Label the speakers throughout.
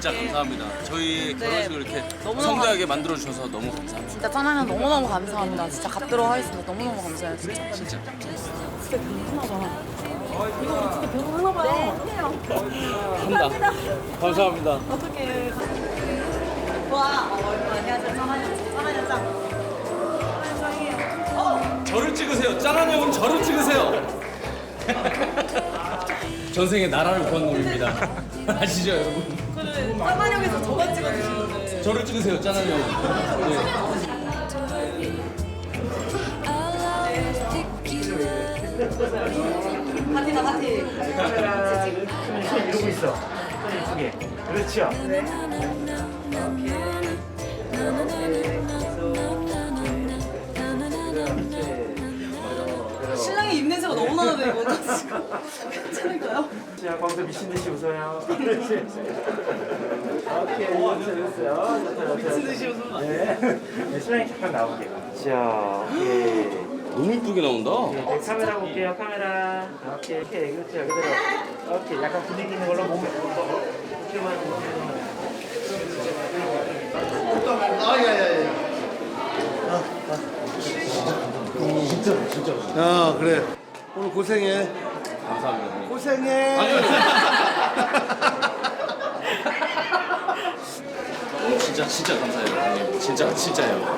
Speaker 1: 진짜 감사합니다. 저희
Speaker 2: 네.
Speaker 1: 결혼식을 이렇게
Speaker 2: 너무너무
Speaker 1: 성대하게 만들어 주셔서 너무 감사합니다.
Speaker 2: 진짜 짠하면 너무너무 감사합니다. 진짜 갚도록 하겠습니다. 너무너무 감사해요, 진짜.
Speaker 1: 진짜.
Speaker 2: 진짜 궁금하잖아. 이거 우리 진짜 결혼하나 봐요.
Speaker 1: 한다. 감사합니다.
Speaker 2: 어떡해. 와, 어.
Speaker 1: 저를 찍으세요. 짠한 형은 저를 찍으세요. 전생에 나라를 구한 놈입니다. 아시죠, 여러분?
Speaker 2: 그래, 짠하냐에서 저만 찍어주시는데.
Speaker 1: 저를 찍으세요, 짠한 형. 네.
Speaker 2: 파티다, 파티.
Speaker 3: 이러고 있어. 손 이쁘게. 그렇죠.
Speaker 2: 신랑의 입냄새가 너무 나는데, 이거. 괜찮을까요?
Speaker 3: 자, 거기서 미친 듯이 웃어요. 그렇지. 오케이. 잘했어요. 미친 듯이 웃어. 네. 네, 신랑이 잠깐 나오게. 자, 오케이.
Speaker 1: 너무 이쁘게 나온다.
Speaker 3: 네, 카메라 볼게요. 카메라. 오케이, 오케이. 그렇죠. 그대로. 오케이. 약간 분위기 있는 걸로 몸에 이렇게만
Speaker 4: 야 그래 오늘 고생해
Speaker 1: 감사합니다. 형님.
Speaker 4: 고생해
Speaker 1: 진짜 진짜 감사해요, 형님. 진짜 진짜요.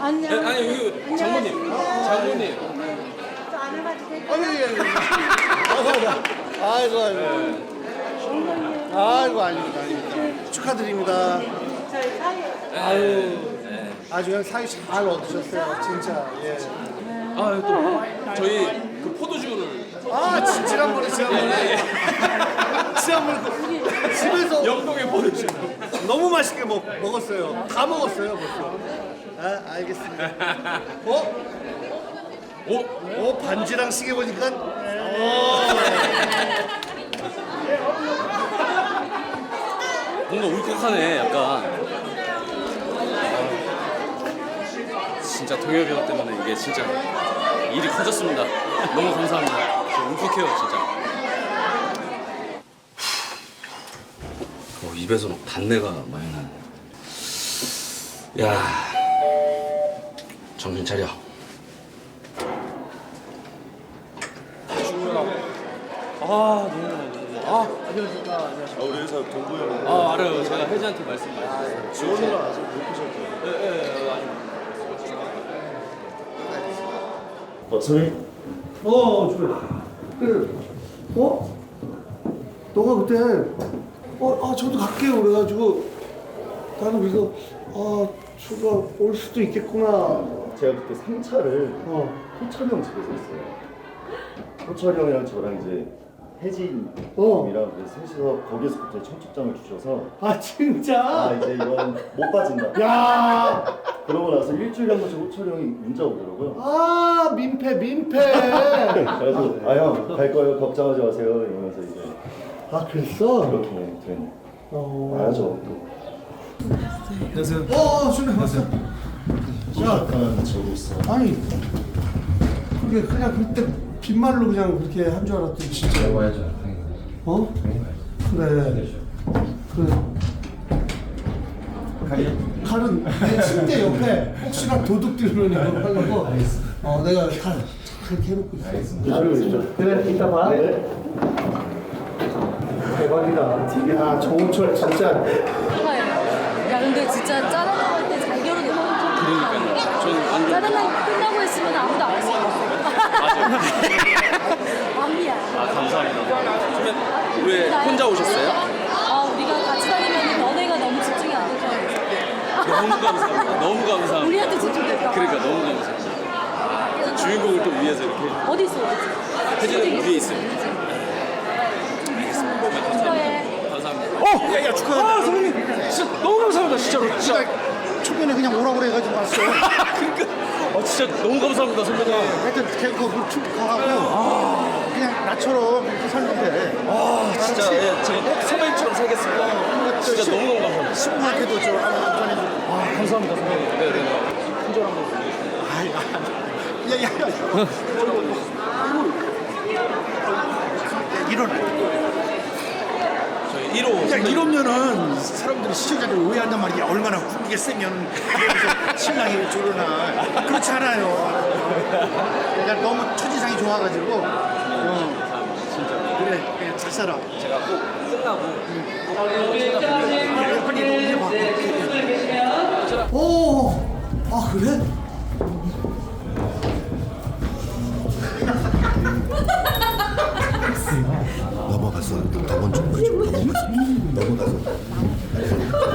Speaker 1: 안녕. 아니 여기 장모님, 장모님.
Speaker 4: 아니 아이고 아이고 아이고 아이고 아닙니다 아닙니다 축하드립니다 아유 아주 그냥 사이 잘 얻으셨어요 진짜 예.
Speaker 1: 아또 저희 그 포도주를
Speaker 4: 아 지난번에 지난번에 지난번에 그 집에서
Speaker 1: 영동의 포도주.
Speaker 4: 너무 맛있게 먹, 먹었어요 다 먹었어요 벌써 아 알겠습니다 어?
Speaker 1: 오,
Speaker 4: 어 반지랑 시계 보니까
Speaker 1: 뭔가 울컥하네, 약간. 아, 진짜 동엽이 형 때문에 이게 진짜 일이 커졌습니다. 너무 감사합니다. 저 울컥해요, 진짜. 어, 입에서 막 단내가 많이 나네. 야, 정신 차려. 아, 너무 아,
Speaker 5: 우리 회사 동구형
Speaker 1: 아 알아요. 제가 혜지한테 말씀드렸어요.
Speaker 5: 지원을 아직 못 보셨죠? 어, 선생님
Speaker 4: 어, 그래. 그래. 어? 너가 그때, 어, 아, 저도 갈게요. 그래가지고, 나는 그래서, 아, 저가 올 수도 있겠구나.
Speaker 5: 제가 그때 3차를
Speaker 4: 어.
Speaker 5: 호철 형 집에서 했어요. 호철 형이랑 저랑 이제 혜진이랑
Speaker 4: 어.
Speaker 5: 그래서 셋이서 거기에서 갑자기 청첩장을 주셔서
Speaker 4: 아,
Speaker 5: 아
Speaker 4: 진짜?
Speaker 5: 이제 이건 못 빠진다.
Speaker 4: 야,
Speaker 5: 그러고 나서 일주일에 한 번씩 호철 형이 문자 오더라고요.
Speaker 4: 아, 민폐, 민폐.
Speaker 5: 그래서 아형 갈 거예요 걱정하지 마세요 이러면서 이제
Speaker 4: 아, 그랬어?
Speaker 5: 그렇게 된
Speaker 4: 어.
Speaker 5: 와야죠 또.
Speaker 4: 어, 준호 왔어. 야,
Speaker 5: 오고 있어.
Speaker 4: 아니, 그게 그냥 그때 빈말로 그냥 그렇게 한 줄 알았더니 진짜.
Speaker 5: 와야죠.
Speaker 4: 어? 그래. 그래. 칼은 내 침대 옆에 혹시나 도둑 들으려니 하려고 어 내가 칼 그렇게 해놓고 있어.
Speaker 5: 알겠습니다.
Speaker 4: 그래 이따 봐.
Speaker 5: 네.
Speaker 4: 대박이다. 야 정우철 진짜.
Speaker 2: 야, 근데 진짜 짜장면 할때 잘 결혼했다.
Speaker 1: 그러니까요. 저는
Speaker 2: 끝나고 했으면 아무도 안 했을 것 완미야.
Speaker 1: 아 감사합니다. 선배 왜 혼자 오셨어요?
Speaker 2: 아, 우리가 같이 다니면 너네가 너무 집중이 안 될까
Speaker 1: 너무 감사합니다. 너무 감사합니다.
Speaker 2: 우리한테 집중됐다.
Speaker 1: 그러니까 너무 감사합니다. 주인공을 또 위해서 이렇게
Speaker 2: 어디 있어, 어디 있어?
Speaker 1: 혜진이 위에 있어요.
Speaker 2: 축하해.
Speaker 1: 감사합니다.
Speaker 4: 어, 야 야 축하한다. 아 선배님, 진짜 너무 감사합니다 진짜로. 진짜 초면에 그냥 오라고 그래가지고 왔어요.
Speaker 1: 그러니까 어, 진짜 너무 감사합니다 선배님.
Speaker 4: 하여튼 그거 축하하고 그냥 나처럼 이렇게 살는데
Speaker 1: 아 진짜 예, 제가 꼭 선배님처럼 살겠습니다. 진짜 너무 너무 감사합니다.
Speaker 4: 친구한테도 좀 한번 전해주고.
Speaker 1: 아 감사합니다 선배님. 네네. 친절 한번.
Speaker 4: 야야야.
Speaker 1: 저희
Speaker 4: 이런.
Speaker 1: 1호
Speaker 6: 그러니까 이러면은 사람들이 시청자들 오해한단 말이야. 얼마나 후기가 세면 그래서 신랑이 저러나 그렇지 않아요. 그러니까 너무 첫인상이 좋아가지고 어. 그래 그냥 잘 살아.
Speaker 1: 제가 꼭 끝나고
Speaker 6: 그래, 빨리 너 해봐.
Speaker 4: 오, 아 그래?
Speaker 5: 넘어갔어. 더번 좀 그죠. 넘어갔어. 넘어가서.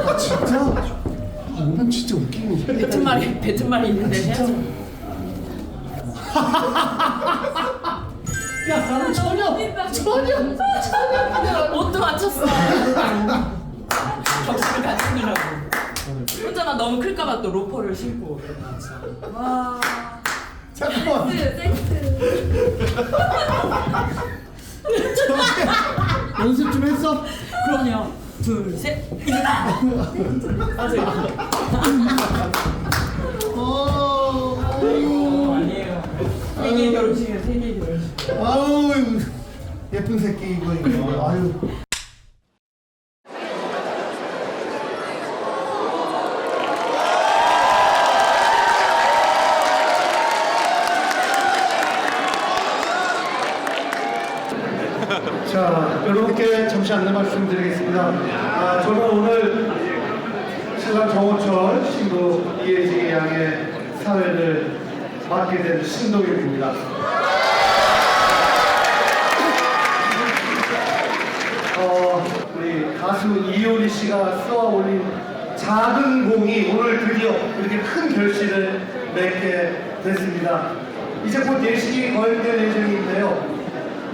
Speaker 4: 아 진짜? 아, 오늘 진짜 웃기네.
Speaker 7: 뱉은 말이 뱉은 말이 있는데 해야죠.
Speaker 4: 야 나는 전혀 전혀 전혀
Speaker 7: 옷도 맞췄어. 격식을 갖추느라고. 혼자만 너무 클까봐 또 로퍼를 신고. 와.
Speaker 4: 잠깐만. 연습 좀 했어?
Speaker 7: 그럼요. 둘, 셋. 일어나. 맞아요.
Speaker 4: 어,
Speaker 7: 아니에요. 세계 결혼식이에요. 세계 결혼식.
Speaker 4: 아유, 예쁜 새끼 이거 이거. 아유. 자, 여러분께 잠시 안내 말씀드리겠습니다. 아, 저는 오늘 신랑 정호철 신부 이혜지 양의 사회를 맡게 된 신동엽입니다. 어, 우리 가수 이효리 씨가 쏘아 올린 작은 공이 오늘 드디어 이렇게 큰 결실을 맺게 됐습니다. 이제 곧 예식이 거행될 예정인데요.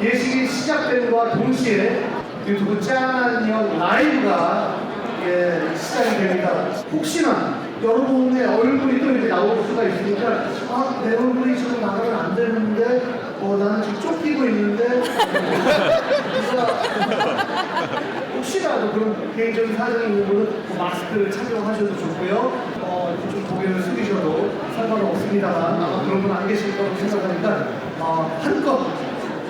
Speaker 4: 예식이 시작됨과 동시에 유튜브 짠한형 라이브가 예, 시작이 됩니다. 혹시나 여러분의 얼굴이 또 이렇게 나올 수가 있으니까 아, 내 얼굴이 지금 나가면 안 되는데 어, 나는 지금 쫓기고 있는데 그래서 혹시라도 그런 개인적인 사정이 있는 분은 그 마스크를 착용하셔도 좋고요. 어, 좀 고개를 숙이셔도 상관없습니다만 아마 그런 분 안 계실 거라고 생각하니까 어, 한껏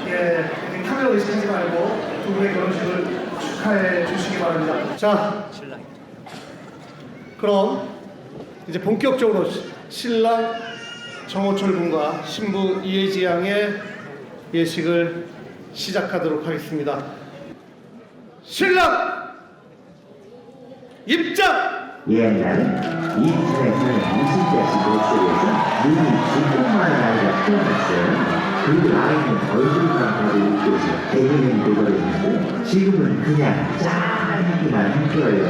Speaker 4: 예, 카메라 의식하지 말고 두 분의 결혼식을 축하해 주시기 바랍니다. 자, 그럼 이제 본격적으로 시- 신랑 정호철 군과 신부 이혜지 양의 예식을 시작하도록 하겠습니다. 신랑 입장!
Speaker 8: 옛날에 인터넷은 이순자씨 목소리에서 눈이 진동만 아니라 태어났어요. 그 아이는 얼굴만 봐도 웃겨서 개그맨이 돼버렸는데 지금은 그냥 짠하기만 웃겨요.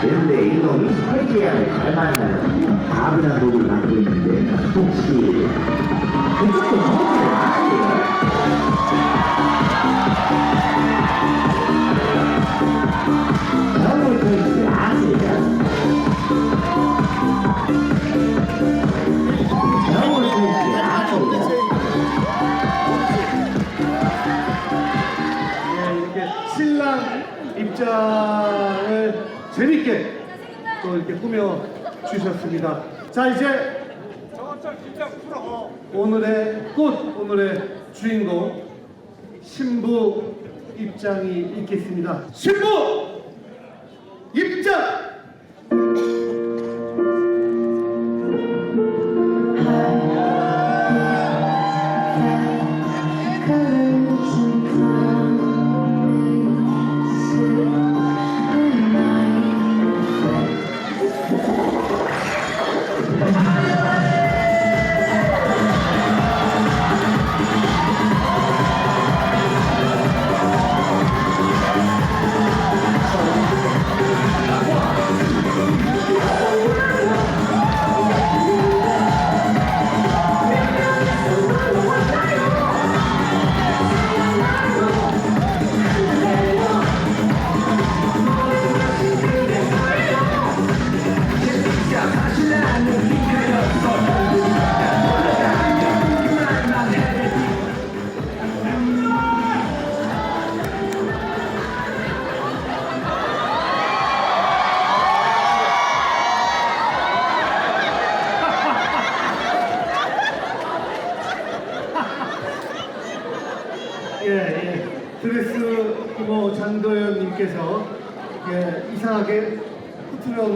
Speaker 8: 그런데 이놈이 혜지양을 잘 만나서 밥이란 곡을 갖고 있는데 혹시 그쪽도 뭐를 아세요?
Speaker 4: 자 이제 오늘의 꽃 오늘의 주인공 신부 입장이 있겠습니다. 신부 입장.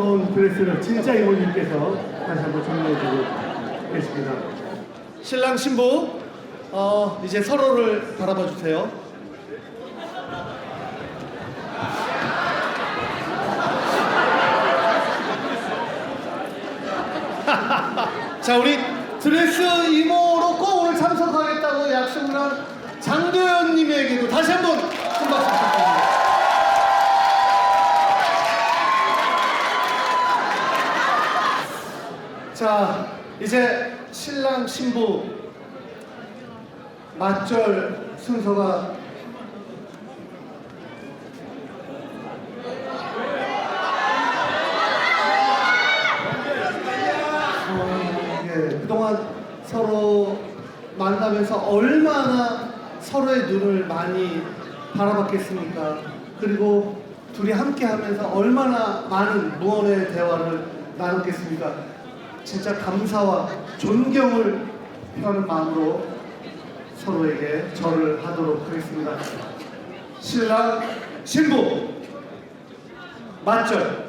Speaker 4: 놓은 드레스를 진짜 이모님께서 다시 한번 정리해주고 계십니다. 신랑 신부 어, 이제 서로를 바라봐 주세요. 자 우리 드레스 이모로 꼭 오늘 참석하겠다고 약속을 한 장도연님에게도 다시 한번 큰 박수 부탁드립니다. 자 이제 신랑 신부 맞절 순서가 어, 예, 그동안 서로 만나면서 얼마나 서로의 눈을 많이 바라봤겠습니까? 그리고 둘이 함께 하면서 얼마나 많은 무언의 대화를 나눴겠습니까? 진짜 감사와 존경을 표하는 마음으로 서로에게 절을 하도록 하겠습니다. 신랑, 신부, 맞절.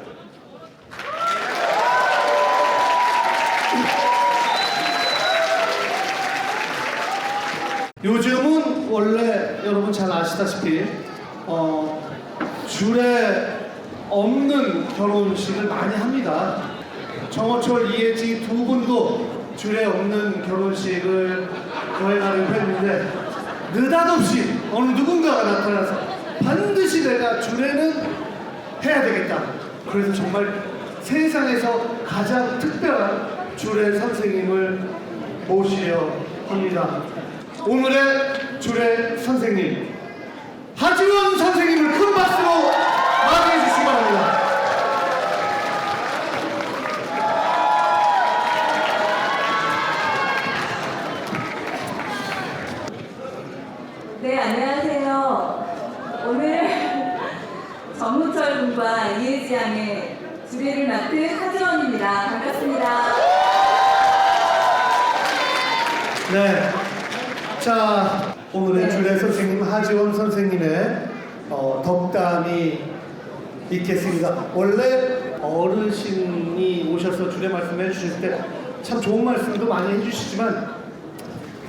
Speaker 4: 요즘은 원래 여러분 잘 아시다시피 어, 줄에 없는 결혼식을 많이 합니다. 정호철, 이혜지 두 분도 줄에 없는 결혼식을 여행하려고 했는데 느닷없이 어느 누군가가 나타나서 반드시 내가 줄에는 해야 되겠다. 그래서 정말 세상에서 가장 특별한 줄의 선생님을 모시려 합니다. 오늘의 줄의 선생님 하지원 선생님을 큰 박수로 맞이해 주시기 바랍니다.
Speaker 9: 네, 안녕하세요. 오늘 정무철 군과 이혜지 양의 주례를 맡은 하지원입니다. 반갑습니다.
Speaker 4: 네. 자, 오늘의
Speaker 9: 네.
Speaker 4: 주례 선생님 하지원 선생님의 어, 덕담이 있겠습니다. 원래 어르신이 오셔서 주례 말씀해 주실 때 참 좋은 말씀도 많이 해주시지만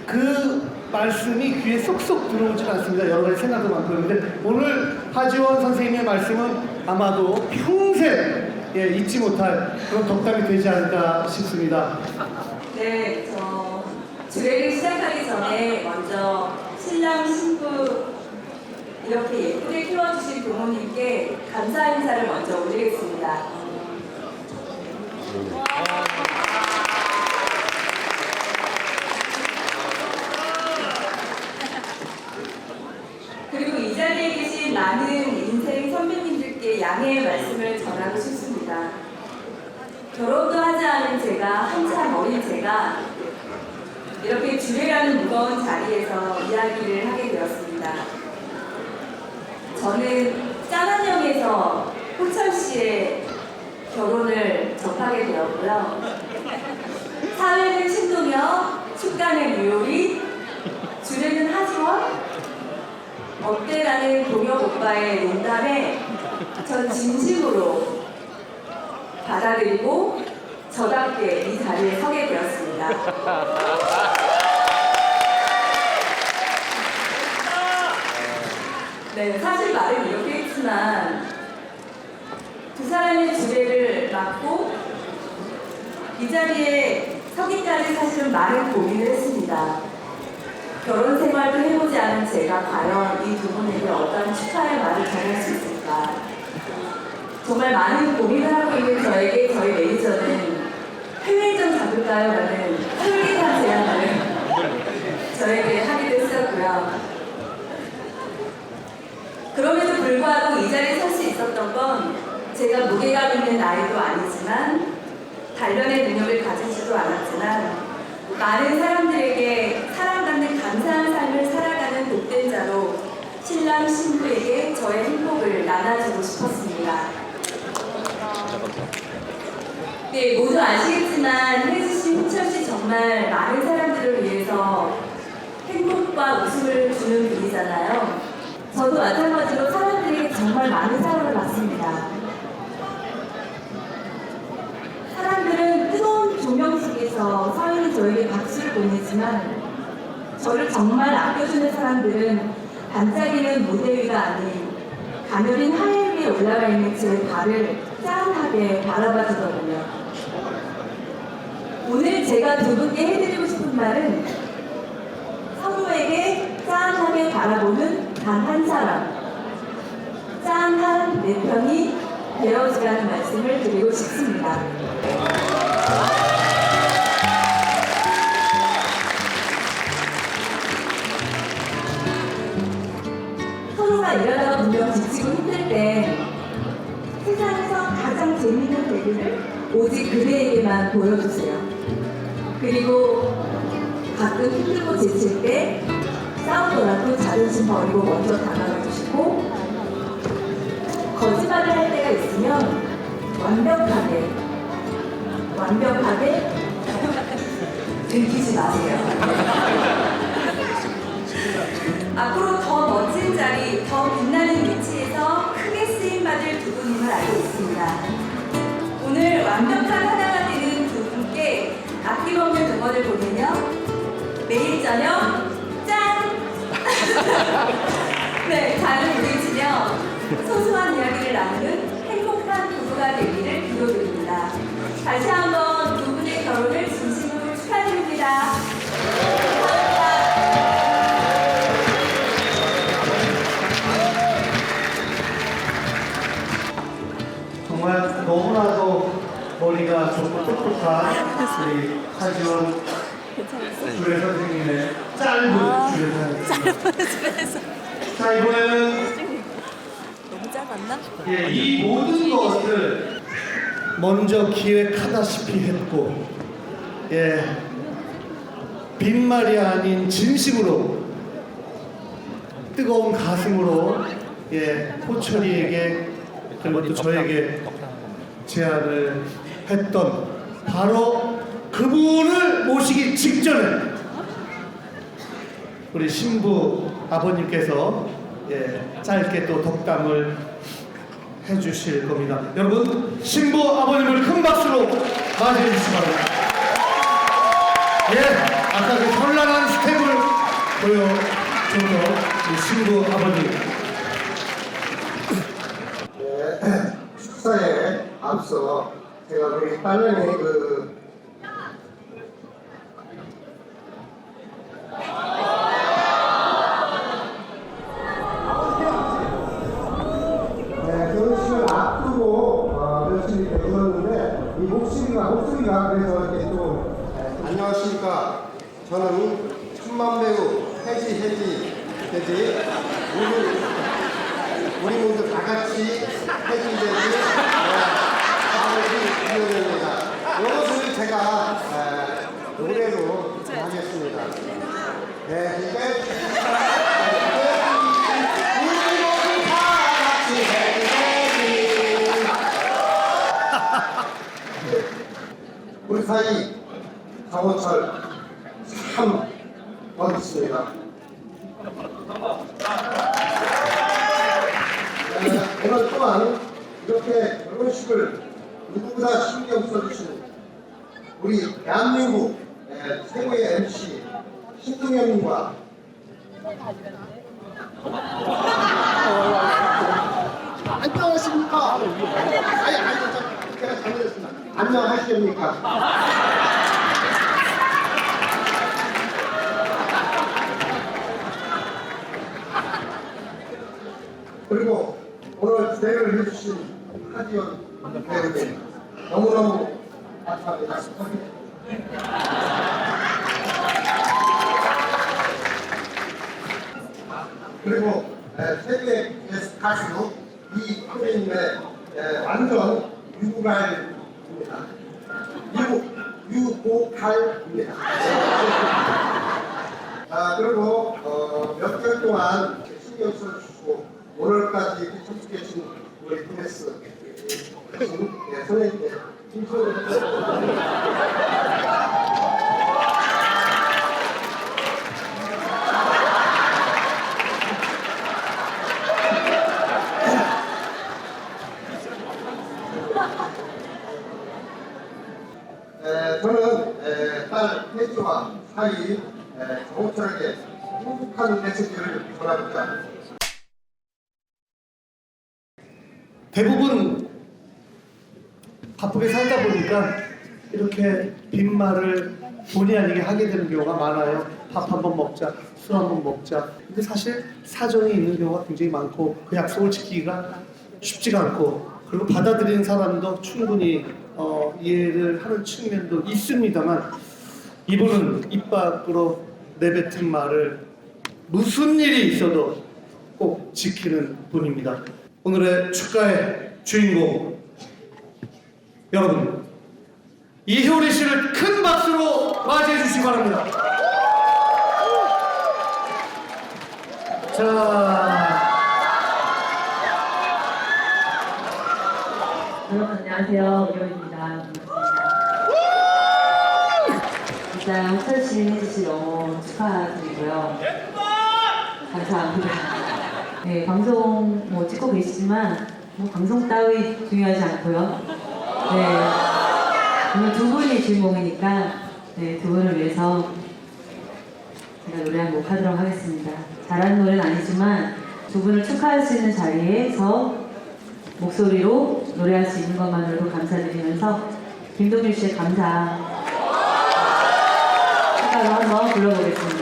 Speaker 4: 그 말씀이 귀에 쏙쏙 들어오진 않습니다. 여러 가지 생각도 많고 그런데 오늘 하지원 선생님의 말씀은 아마도 평생 예, 잊지 못할 그런 덕담이 되지 않을까 싶습니다.
Speaker 9: 네, 저 주례를 시작하기 전에 먼저 신랑 신부 이렇게 예쁘게 키워주신 부모님께 감사 인사를 먼저 올리겠습니다. 그리고 이 자리에 계신 많은 인생 선배님들께 양해의 말씀을 전하고 싶습니다. 결혼도 하지 않은 제가 한참 어린 제가 이렇게 주례라는 무거운 자리에서 이야기를 하게 되었습니다. 저는 짠한령에서 호철 씨의 결혼을 접하게 되었고요. 사회는 신동엽, 축가는 유효리, 주례는 하지원, 어때라는 동엽 오빠의 농담에 전 진심으로 받아들이고 저답게 이 자리에 서게 되었습니다. 네, 사실 말은 이렇게 했지만 두 사람의 주례를 맡고 이 자리에 서기까지 사실은 많은 고민을 했습니다. 결혼 생활도 해보지 않은 제가 과연 이 두 분에게 어떤 축하의 말을 전할 수 있을까? 정말 많은 고민을 하고 있는 저에게 해외 좀 가볼까요? 라는 솔깃한 제안을 저에게 하기도 했었고요. 그럼에도 불구하고 이 자리에 설 수 있었던 건 제가 무게감 있는 나이도 아니지만 단련의 능력을 가지지도 않았지만 많은 사람들에게 사랑받는 감사한 삶을 살아가는 복된 자로 신랑 신부에게 저의 행복을 나눠주고 싶었습니다. 네, 모두 아시겠지만 혜지 씨, 호철 씨 정말 많은 사람들을 위해서 행복과 웃음을 주는 분이잖아요. 저도 마찬가지로 사람들에게 정말 많은 사랑을 받습니다. 사람들은 뜨거운 조명 속에서 서 있는 저에게 박수를 보내지만 저를 정말 아껴주는 사람들은 반짝이는 무대 위가 아닌 가녀린 하늘 위에 올라가 있는 제 발을 짠하게 바라봐 주더군요. 오늘 제가 두 분께 해드리고 싶은 말은 서로에게 짠하게 바라보는 단 한 사람, 짠한 내 편이 되어주라는 말씀을 드리고 싶습니다. 서로가 일하다가 분명 지치고 힘들 때 세상에서 가장 재미있는 배그를 오직 그대에게만 보여주세요. 그리고 가끔 힘들고 지칠 때 싸우더라도 자존심 버리고 먼저 다가가 주시고 거짓말을 할 때가 있으면 완벽하게 완벽하게 들키지 마세요. 앞으로 더 멋진 자리, 더 빛나는 위치에서 크게 쓰임받을 두 분임을 알고 있습니다. 오늘 완벽한 두 아낌없는 응원을 보내며 매일 저녁 짠!
Speaker 4: 우리 하지원 주례 선생님의 짧은 주례 선생님. 자 이번에는
Speaker 2: 너무 짧았나?
Speaker 4: 예, 이 모든 것을 먼저 기획하다시피 했고, 예, 빈말이 아닌 진심으로 뜨거운 가슴으로 예, 호철이에게 그리고 또 저에게 제안을 했던 바로 그분을 모시기 직전에 우리 신부 아버님께서 예, 짧게 또 덕담을 해주실 겁니다. 여러분 신부 아버님을 큰 박수로 맞이해 주시기 바랍니다. 예, 아까 그 현란한 스텝을 보여줘서 우리 신부 아버님
Speaker 10: 축사에 앞서 제가 우리 딸내미 그 네, 결혼식을 앞두고 어, 며칠이 되었는데 이 목소리가 목소리가 그래서 이렇게 좀 네, 안녕하십니까 저는 천만 배우 해지 해지 해지 우리 우리 모두 다 같이 해주되지 아버지 이호입니다. 이것을 제가 에, 노래로 하겠습니다. 네, 해주되지 우리 사이 강호철 참 멋있습니다. 네, 오늘 또한 이렇게 결혼식을 누구보다 신경 써주시는 우리 대한민국 네, 최고의 MC 신동엽님과 안녕하십니까? 아니, 아니, 저, 제가 잘못했습니다. 안녕하십니까? 그리고 오늘 기대를 해주신 하지원 배우님 너무너무 감사합니다. 그리고 에, 세계 게스트 가수 이 선배님의 에, 완전 유갈입니다. 유, 유고갈입니다. 아, 그리고 어, 몇 개월 동안 신경 써주시고 오늘까지 이렇게 참석해 주신 우리 프레스 예, 선생님께 김소를 사이 에, 조촐하게 행복한 메시지를 전합니다.
Speaker 4: 대부분 바쁘게 살다 보니까 이렇게 빈말을 본의 아니게 하게 되는 경우가 많아요. 밥 한 번 먹자, 술 한 번 먹자. 근데 사실 사정이 있는 경우가 굉장히 많고 그 약속을 지키기가 쉽지가 않고 그리고 받아들이는 사람도 충분히 어, 이해를 하는 측면도 있습니다만 이분은 입 밖으로 내뱉은 말을 무슨 일이 있어도 꼭 지키는 분입니다. 오늘의 축가의 주인공 여러분 이효리 씨를 큰 박수로 맞이해 주시기 바랍니다. 자,
Speaker 11: 안녕하세요. 일단 씨 해주시 너무 축하드리고요. 감사합니다. 네, 방송 뭐 찍고 계시지만 뭐 방송 따위 중요하지 않고요. 네, 오늘 두 분이 주인공이니까 네, 두 분을 위해서 제가 노래 한 곡 하도록 하겠습니다. 잘하는 노래는 아니지만 두 분을 축하할 수 있는 자리에서 목소리로 노래할 수 있는 것만으로도 감사드리면서 김동률 씨의 감사 축하로 한번 불러보겠습니다.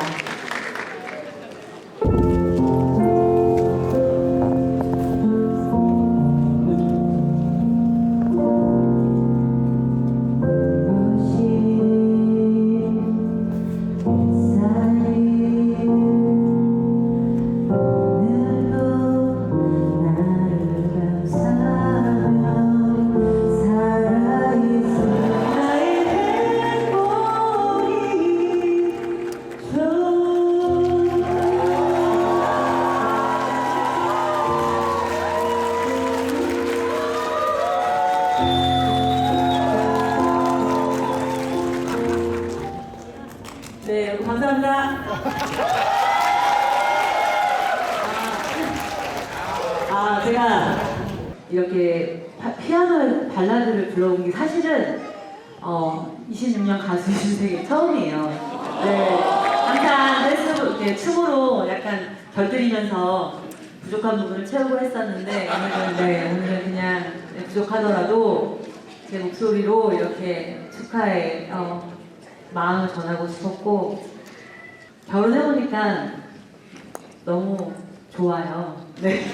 Speaker 11: 네.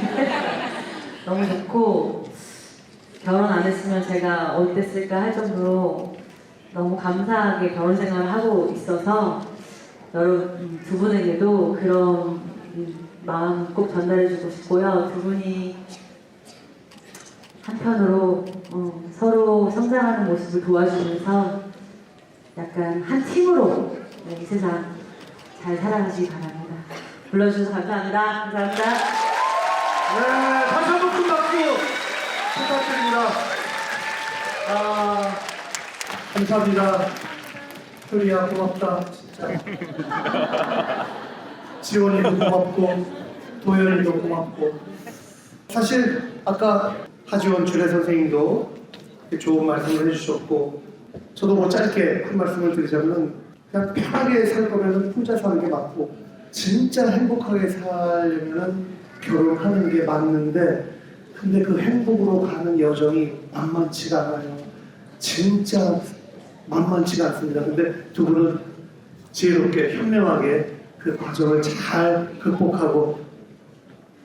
Speaker 11: 너무 좋고 결혼 안 했으면 제가 어땠을까 할 정도로 너무 감사하게 결혼 생활을 하고 있어서 여러분 두 분에게도 그런 음, 마음 꼭 전달해주고 싶고요. 두 분이 한편으로 어, 서로 성장하는 모습을 도와주면서 약간 한 팀으로 네, 이 세상 잘 살아가시기 바랍니다. 불러주셔서 감사합니다. 감사합니다.
Speaker 4: 네, 다시 한번 큰 박수 부탁드립니다. 아, 감사합니다. 효리야 고맙다 진짜. 지원이도 고맙고 도현이도 고맙고 사실 아까 하지원 주례 선생님도 좋은 말씀을 해주셨고 저도 뭐 짧게 한 말씀을 드리자면 그냥 편하게 살 거면 혼자 사는 게 맞고 진짜 행복하게 살려면 결혼하는 게 맞는데 근데 그 행복으로 가는 여정이 만만치가 않아요. 진짜 만만치가 않습니다. 근데 두 분은 지혜롭게 현명하게 그 과정을 잘 극복하고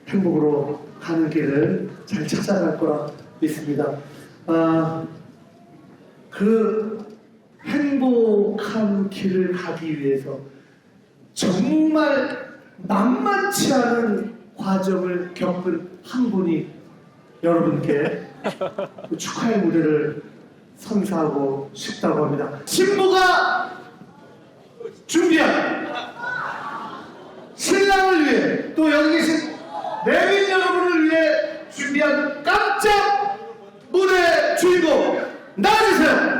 Speaker 4: 행복으로 가는 길을 잘 찾아갈 거라 믿습니다. 아, 그 행복한 길을 가기 위해서 정말 만만치 않은 과정을 겪은 한 분이 여러분께 그 축하의 무대를 선사하고 싶다고 합니다. 신부가 준비한 신랑을 위해 또 여기 계신 내빈 여러분을 위해 준비한 깜짝 무대 주인공 나와주세요.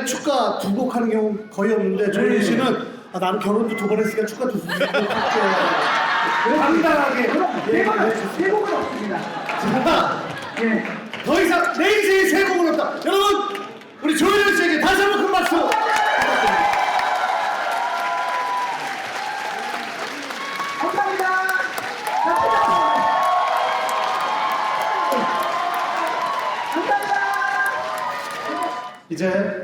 Speaker 4: 원래 축가 두 곡 하는 경우 거의 없는데 조현 씨는 아, 나는 결혼도 두 번 했으니까 축가 두곡 할게. 당당하게. 예,
Speaker 12: 세 곡은 없습니다.
Speaker 4: 자, 더 이상 내 인생에 세 곡은 없다. 여러분, 우리 조현 씨에게 다시 한 번 큰 박수.
Speaker 12: 감사합니다.
Speaker 4: 이제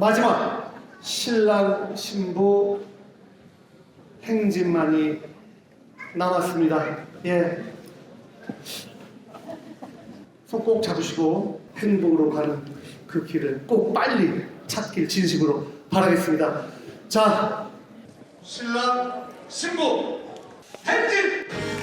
Speaker 4: 마지막 신랑 신부 행진만이 남았습니다. 예. 손 꼭 잡으시고 행복으로 가는 그 길을 꼭 빨리 찾길 진심으로 바라겠습니다. 자, 신랑 신부 행진!